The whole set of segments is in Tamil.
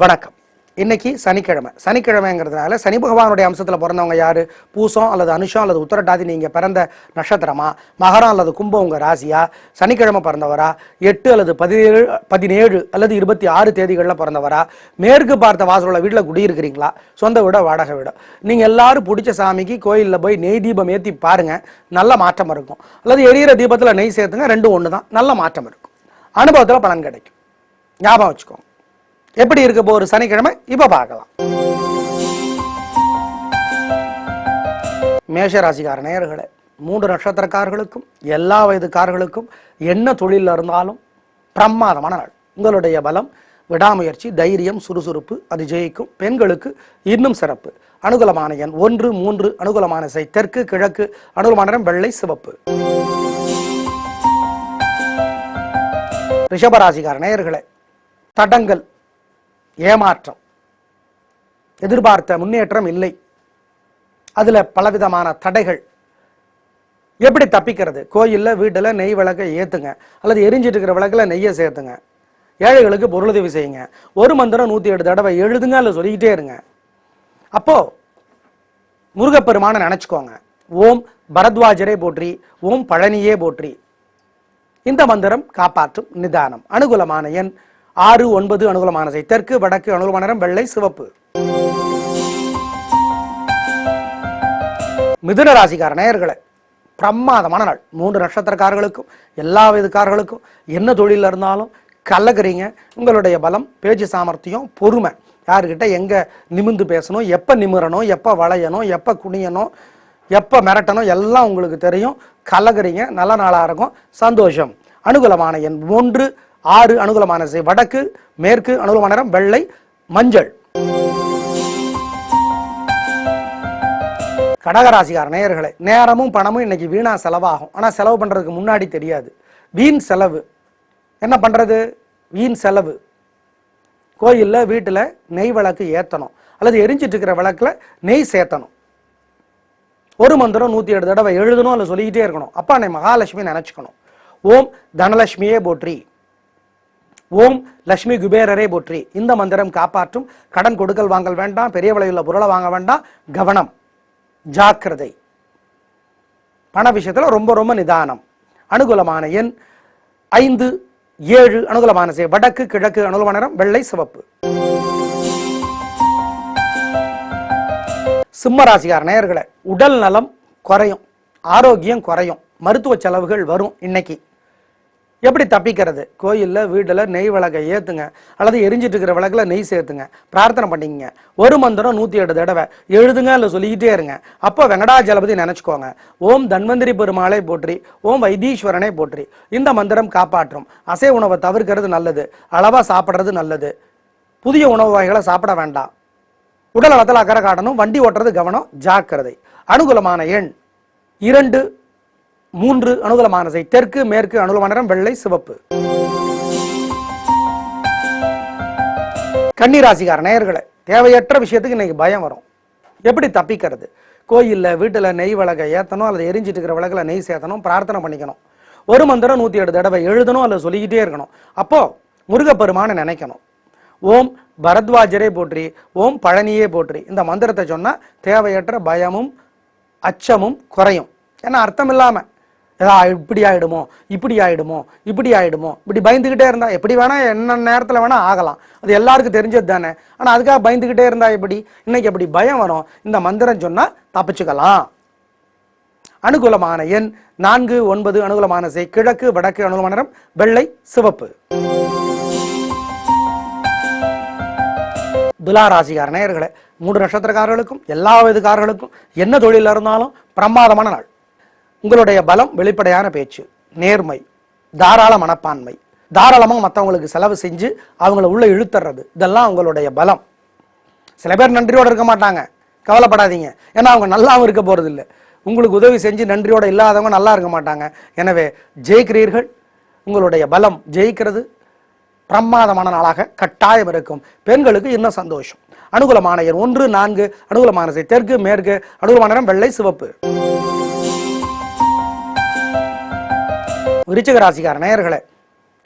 வணக்கம். இன்னைக்கு சனிக்கிழமை. சனிக்கிழமைங்கிறதுனால சனி பகவானுடைய அம்சத்தில் பிறந்தவங்க யாரு? பூசம் அல்லது அனுஷம் அல்லது உத்தரட்டாதி நீங்கள் பிறந்த நட்சத்திரமா? மகரம் அல்லது கும்பம் உங்கள் ராசியா? சனிக்கிழமை பிறந்தவரா? எட்டு அல்லது பதினேழு பதினேழு அல்லது இருபத்தி ஆறு தேதிகளில் பிறந்தவரா? மேற்கு பார்த்த வாசலுள்ள வீட்டில் குடியிருக்கிறீங்களா? சொந்த வீட வாடகை வீடு. நீங்கள் எல்லாரும் பிடிச்ச சாமிக்கு கோயிலில் போய் நெய் தீபம் ஏற்றி பாருங்கள் நல்ல மாற்றம் இருக்கும். அல்லது எரியிற தீபத்தில் நெய் சேர்த்துங்க ரெண்டும் ஒன்று தான் நல்ல மாற்றம் இருக்கும். அனுபவத்தில் பலன் கிடைக்கும். ஞாபகம் வச்சுக்கோங்க. எப்படி இருக்க போற சனிக்கிழமை? இப்ப பார்க்கலாம். மேஷ ராசிக்கார நேயர்களே மூன்று நட்சத்திரக்காரர்களுக்கும் எல்லா வயதுக்காரர்களுக்கும் என்ன தொழிலில் இருந்தாலும் பிரமாதமான நாள். உங்களுடைய பலம் விடாமுயற்சி தைரியம் சுறுசுறுப்பு அது ஜெயிக்கும். பெண்களுக்கு இன்னும் சிறப்பு. அனுகூலமான எண் ஒன்று மூன்று அனுகூலமான இசை தெற்கு கிழக்கு அனுகூலமான வெள்ளை சிவப்பு. ரிஷபராசிக்கார நேயர்களே தடங்கள் ஏமாற்றம். எதிர்பார்த்த முன்னேற்றம் இல்லை. அதுல பலவிதமான தடைகள். எப்படி தப்பிக்கிறது? கோயில்ல வீட்டுல நெய் விளக்கை ஏத்துங்க. அல்லது எரிஞ்சிட்டு இருக்கிற விளக்கில் நெய்யை சேர்த்துங்க. ஏழைகளுக்கு பொருளுதவி செய்யுங்க. ஒரு மந்திரம் நூத்தி எட்டு தடவை எழுதுங்க அல்ல சொல்லிக்கிட்டே இருங்க. அப்போ முருகப்பெருமான நினைச்சுக்கோங்க. ஓம் பரத்வாஜரே போற்றி ஓம் பழனியே போற்றி. இந்த மந்திரம் காப்பாற்றும் நிதானம் அனுகூலமான எண் ஆறு ஒன்பது அனுகூலமான செய் தெற்கு வடக்கு அனுகூலமான நிறம் வெள்ளை சிவப்பு. மிதுன ராசிக்கார நேயர்களை பிரமாதமான நாள். மூன்று நட்சத்திரக்காரர்களுக்கும் எல்லா விதக்காரர்களுக்கும் என்ன தொழிலில் இருந்தாலும் கலக்குறீங்க. உங்களுடைய பலம் பேச்சு சாமர்த்தியம் பொறுமை. யாருக்கிட்ட எங்கே நிமிந்து பேசணும் எப்போ நிமிரணும் எப்போ வளையணும் எப்போ குனியணும் எப்போ மிரட்டணும் எல்லாம் உங்களுக்கு தெரியும். கலக்குறீங்க நல்ல நாளாக இருக்கும். சந்தோஷம். அனுகூலமான எண் ஒன்று ஆறு அனுகூலமான திசை வடக்கு மேற்கு அனுகூலமான நிறம் வெள்ளை மஞ்சள். கடகராசிகார நேயர்களே நேரமும் பணமும் இன்னைக்கு வீணா செலவாகும். ஆனா செலவு பண்றதுக்கு முன்னாடி தெரியாது. வீண் செலவு. என்ன பண்றது? வீண் செலவு. கோயில்ல வீட்டுல நெய் விளக்கு ஏத்தணும். அல்லது எரிஞ்சிட்டு இருக்கிற விளக்குல நெய் சேர்த்தணும் ஒரு மந்திரம் நூத்தி ஏழு தடவை எழுதணும் அல்ல சொல்லிக்கிட்டே இருக்கணும். அப்பா என்னை மகாலட்சுமி நினைச்சுக்கணும். ஓம் தனலட்சுமியே போற்றி. ஓம் லட்சுமி குபேரரே போற்றி. இந்த மந்திரம் காப்பாற்றும் கடன் கொடுக்கல் வாங்கல் வேண்டாம் பெரிய விலையுள்ள பொருளை வாங்க வேண்டாம் கவனம் ஜாக்கிரதை. பண விஷயத்துல ரொம்ப ரொம்ப நிதானம். அனுகூலமான எண் ஐந்து ஏழு அனுகூலமான செய் வடக்கு கிழக்கு அனுகூலமான நிறம் வெள்ளை சிவப்பு. சிம்ம ராசிக்கார நேயர்களை உடல் நலம் குறையும் ஆரோக்கியம் குறையும் மருத்துவ செலவுகள் வரும் இன்னைக்கு. எப்படி தப்பிக்கிறது? கோயிலில் வீட்டில் நெய் விளக்கை ஏற்றுங்க அல்லது எரிஞ்சிட்டு இருக்கிற விளக்கில் நெய் சேர்த்துங்க. பிரார்த்தனை பண்ணிக்கங்க. ஒரு மந்திரம் நூற்றி எட்டு தடவை. எழுதுங்க இல்லை சொல்லிக்கிட்டே இருங்க. அப்போ வெங்கடாஜலபதி நினச்சிக்கோங்க. ஓம் தன்வந்திரி பெருமாளை போற்றி ஓம் வைத்தீஸ்வரனை போற்றி. இந்த மந்திரம் காப்பாற்றும். அசை உணவை தவிர்க்கிறது நல்லது. அளவாக சாப்பிட்றது நல்லது. புதிய உணவு வகைகளை சாப்பிட வேண்டாம். உடல் நலத்தில் அக்கறை காட்டணும். வண்டி ஓட்டுறது கவனம். ஜாக்கிரதை. அனுகூலமான எண் இரண்டு மூன்று அனுகூலமான செய் தெற்கு மேற்கு அனுகூலமான நிறம் வெள்ளை சிவப்பு. கன்னிராசிக்கார நேயர்களை தேவையற்ற விஷயத்துக்கு இன்னைக்கு பயம் வரும். எப்படி தப்பிக்கிறது? கோயிலில் வீட்டில் நெய் விளக்கை ஏற்றணும் அல்லது எரிஞ்சிட்டு இருக்கிற விளக்கில் நெய் சேர்த்தணும் பிரார்த்தனை பண்ணிக்கணும். ஒரு மந்திரம் நூற்றி ஏழு தடவை எழுதணும் அல்லது சொல்லிக்கிட்டே இருக்கணும். அப்போது முருகப்பெருமானை நினைக்கணும். ஓம் பரத்வாஜரே போற்றி ஓம் பழனியே போற்றி. இந்த மந்திரத்தை சொன்னால் தேவையற்ற பயமும் அச்சமும் குறையும். ஏன்னா அர்த்தம் இல்லாமல் இப்படி ஆகிடுமோ இப்படி ஆகிடுமோ இப்படி ஆகிடுமோ இப்படி பயந்துக்கிட்டே இருந்தால் எப்படி வேணால் என்ன நேரத்தில் வேணால் ஆகலாம். அது எல்லாருக்கும் தெரிஞ்சது தானே. ஆனால் அதுக்காக பயந்துக்கிட்டே இருந்தால் எப்படி? இன்னைக்கு அப்படி பயம் வரும். இந்த மந்திரம் சொன்னால் தப்பிச்சுக்கலாம். அனுகூலமான எண் நான்கு ஒன்பது அனுகூலமான செய் கிழக்கு வடக்கு அனுகூலமான நிறம் வெள்ளை சிவப்பு. துலா ராசிக்கார நேயர்களே மூன்று நட்சத்திரக்காரர்களுக்கும் எல்லா வயதுக்காரர்களுக்கும் என்ன தொழிலில் இருந்தாலும் பிரமாதமான நாள். உங்களுடைய பலம் வெளிப்படையான பேச்சு நேர்மை தாராள மனப்பான்மை. தாராளமாக மற்றவங்களுக்கு செலவு செஞ்சு அவங்கள உள்ள இழுத்துறது. இதெல்லாம் உங்களுடைய பலம். சில பேர் நன்றியோடு இருக்க மாட்டாங்க. கவலைப்படாதீங்க. ஏன்னா அவங்க நல்லாவும் இருக்க போறது இல்லை உங்களுக்கு உதவி செஞ்சு நன்றியோட இல்லாதவங்க நல்லா இருக்க மாட்டாங்க. எனவே ஜெயிக்கிறீர்கள். உங்களுடைய பலம் ஜெயிக்கிறது. பிரமாதமான நாளாக கட்டாயம் இருக்கும். பெண்களுக்கு இன்னும் சந்தோஷம். அனுகூலமான எண் ஒன்று நான்கு அனுகூலமான தெற்கு மேற்கு அனுகூலமான வெள்ளை சிவப்பு. விருச்சிக ராசிக்கார நேயர்களே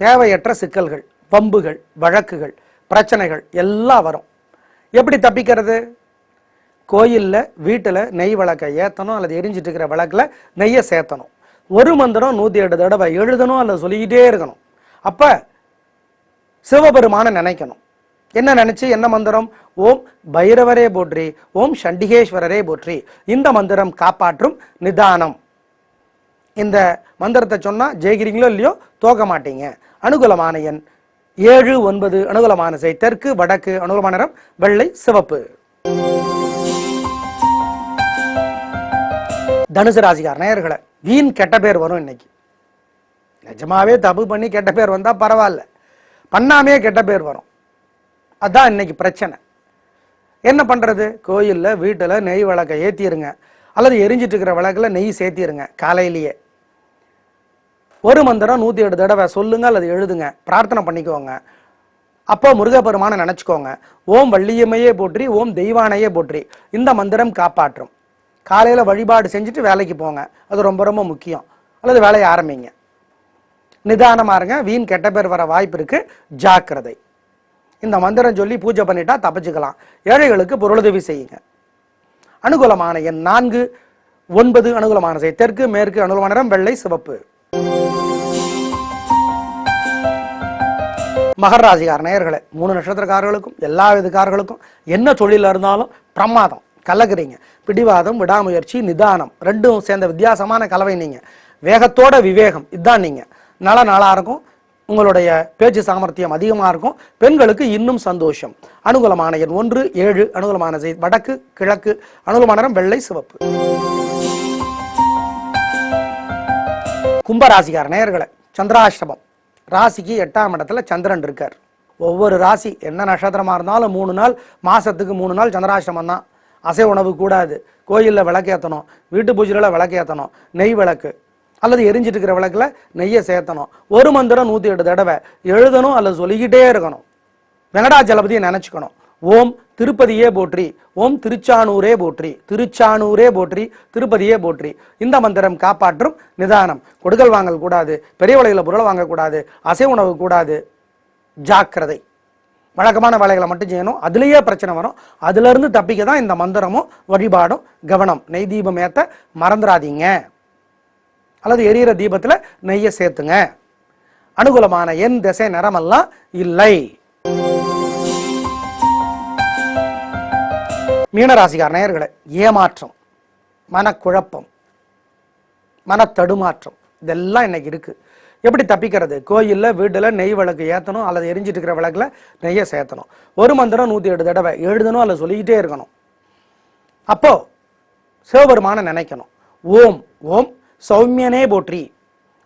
தேவையற்ற சிக்கல்கள் பம்புகள் வழக்குகள் பிரச்சனைகள் எல்லாம் வரும். எப்படி தப்பிக்கிறது? கோயிலில் வீட்டில் நெய் விளக்கை ஏற்றணும் அல்லது எரிஞ்சிட்டு இருக்கிற விளக்கில் நெய்யை சேர்த்தணும். ஒரு மந்திரம் நூற்றி எட்டு தடவை எழுதணும் அல்லது சொல்லிக்கிட்டே இருக்கணும். அப்போ சிவபெருமானை நினைக்கணும். என்ன நினச்சி? என்ன மந்திரம்? ஓம் பைரவரே போற்றி ஓம் சண்டிகேஸ்வரரே போற்றி. இந்த மந்திரம் காப்பாற்றும் நிதானம். இந்த மந்திரத்தை சொன்னால் ஜெயிக்கிறீங்களோ இல்லையோ தோக்க மாட்டீங்க. அனுகூலமான எண் ஏழு ஒன்பது அனுகூலமான செய். தெற்கு வடக்கு அனுகூலமான நிறம் வெள்ளை சிவப்பு. தனுசு ராசிக்கார நேயர்களை வீண் கெட்ட பேர் வரும் இன்னைக்கு. நிஜமாவே தப்பு பண்ணி கெட்ட பேர் வந்தால் பரவாயில்ல. பண்ணாமே கெட்ட பேர் வரும். அதான் இன்னைக்கு பிரச்சனை. என்ன பண்ணுறது கோயிலில் வீட்டில் நெய் விளக்கை ஏற்றிடுங்க அல்லது எரிஞ்சிட்டு இருக்கிற விளக்குல நெய் சேர்த்திருங்க காலையிலேயே. ஒரு மந்திரம் நூற்றி எட்டு தடவை சொல்லுங்க அல்லது எழுதுங்க பிரார்த்தனை பண்ணிக்கோங்க. அப்போ முருகப்பெருமானை நினச்சிக்கோங்க ஓம் வள்ளியம்மையே போற்றி ஓம் தெய்வானையே போற்றி இந்த மந்திரம் காப்பாற்றும். காலையில் வழிபாடு செஞ்சுட்டு வேலைக்கு போங்க அது ரொம்ப ரொம்ப முக்கியம். அல்லது வேலையை ஆரம்பிங்க. நிதானமா இருங்க வீண் கெட்ட பேர் வர வாய்ப்பு இருக்குது ஜாக்கிரதை. இந்த மந்திரம் சொல்லி பூஜை பண்ணிட்டா தப்பிச்சுக்கலாம். ஏழைகளுக்கு பொருளுதவி செய்யுங்க. அனுகூலமான எண் நான்கு ஒன்பது அனுகூலமான செய் தெற்கு மேற்கு அனுகூலமான நிறம் வெள்ளை சிவப்பு. மகர ராசிக்கார நேயர்களே மூணு நட்சத்திரக்காரர்களுக்கும் எல்லா விதக்காரர்களுக்கும் என்ன தொழில இருந்தாலும் பிரமாதம் கலக்குறீங்க. பிடிவாதம் விடாமுயற்சி நிதானம் ரெண்டும் சேர்ந்த வித்தியாசமான கலவை நீங்க. வேகத்தோட விவேகம் இதுதான் நீங்க. நல்ல நாளா இருக்கும். உங்களுடைய பேச்சு சாமர்த்தியம் அதிகமாக இருக்கும். பெண்களுக்கு இன்னும் சந்தோஷம். அனுகூலமான எண் ஒன்று ஏழு அனுகூலமான செய்தி வடக்கு கிழக்கு அனுகூலமான வெள்ளை சிவப்பு. கும்பராசிக்கார நேயர்களே சந்திராஷ்டமம். ராசிக்கு எட்டாம் இடத்துல சந்திரன் இருக்கார். ஒவ்வொரு ராசி என்ன நட்சத்திரமாக இருந்தாலும் மூணு நாள் மாதத்துக்கு மூணு நாள் சந்திராஷ்டமம் தான். அசை உணவு கூடாது. கோயிலில் விளக்கேற்றணும் வீட்டு பூஜையில் விளக்கேற்றணும் நெய் விளக்கு. அல்லது எரிஞ்சிட்டு இருக்கிற விளக்கில் நெய்யை சேர்த்தணும். ஒரு மந்திரம் நூற்றி எட்டு தடவை. எழுதணும் அல்லது சொல்லிக்கிட்டே இருக்கணும். வெங்கடாச்சலபதியை நினச்சிக்கணும். ஓம் திருப்பதியே போற்றி. ஓம் திருச்சானூரே போற்றி. திருச்சானூரே போற்றி. திருப்பதியே போற்றி. இந்த மந்திரம் காப்பாற்றும் நிதானம். கொடுக்கல் வாங்கல் கூடாது. பெரிய வலையில் பொருளை வாங்கக்கூடாது அசை உணவு கூடாது. ஜாக்கிரதை. வழக்கமான வேலைகளை மட்டும் செய்யணும். அதுலேயே பிரச்சனை வரும். அதுலேருந்து தப்பிக்க தான் இந்த மந்திரமும் வழிபாடும் கவனம். நெய் தீபம் ஏற்ற மறந்துடாதீங்க அல்லது எரியிற தீபத்தில் நெய்யை சேர்த்துங்க. அனுகூலமான என் திசை நிறமெல்லாம் இல்லை. மீனராசிகார் நேயர்களை ஏமாற்றம் மனக்குழப்பம் மனத்தடுமாற்றம் இதெல்லாம் இன்னைக்கு இருக்கு. எப்படி தப்பிக்கிறது? கோயிலில் வீட்டில் நெய் விளக்கு ஏற்றணும் அல்லது எரிஞ்சிட்டு இருக்கிற விளக்கில் நெய்யை சேர்த்தணும். ஒரு மந்திரம் நூற்றி எட்டு தடவை எழுதணும் அல்லது சொல்லிக்கிட்டே இருக்கணும். அப்போ சிவபெருமானை நினைக்கணும். ஓம் ஓம் சௌமியனே போற்றி.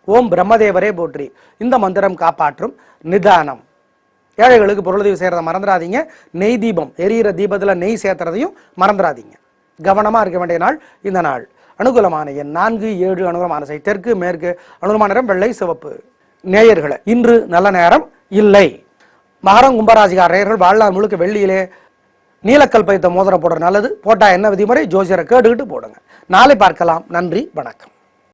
ஓம் பிரம்மதேவரே போற்றி. இந்த மந்திரம் காப்பாற்றும் நிதானம். ஏழைகளுக்கு பொருளுதவி செய்கிறத மறந்துடாதீங்க. நெய் தீபம் எரியிற தீபத்தில் நெய் சேர்த்துறதையும் மறந்துடாதீங்க. கவனமாக இருக்க வேண்டிய நாள் இந்த நாள். அனுகூலமான எண் நான்கு ஏழு அனுகூலமான செய் தெற்கு மேற்கு அனுகூலமான நேரம் வெள்ளை சிவப்பு. நேயர்களை இன்று நல்ல நேரம் இல்லை. மகரம் கும்பராசிகார நேயர்கள் வாழ்நாள் முழுக்க வெள்ளியிலே நீலக்கல் பைத்த மோதிரம் போடுற நல்லது. போட்டால் என்ன விதிமுறை? ஜோசியரை கேட்டுக்கிட்டு போடுங்க. நாளை பார்க்கலாம். நன்றி வணக்கம்.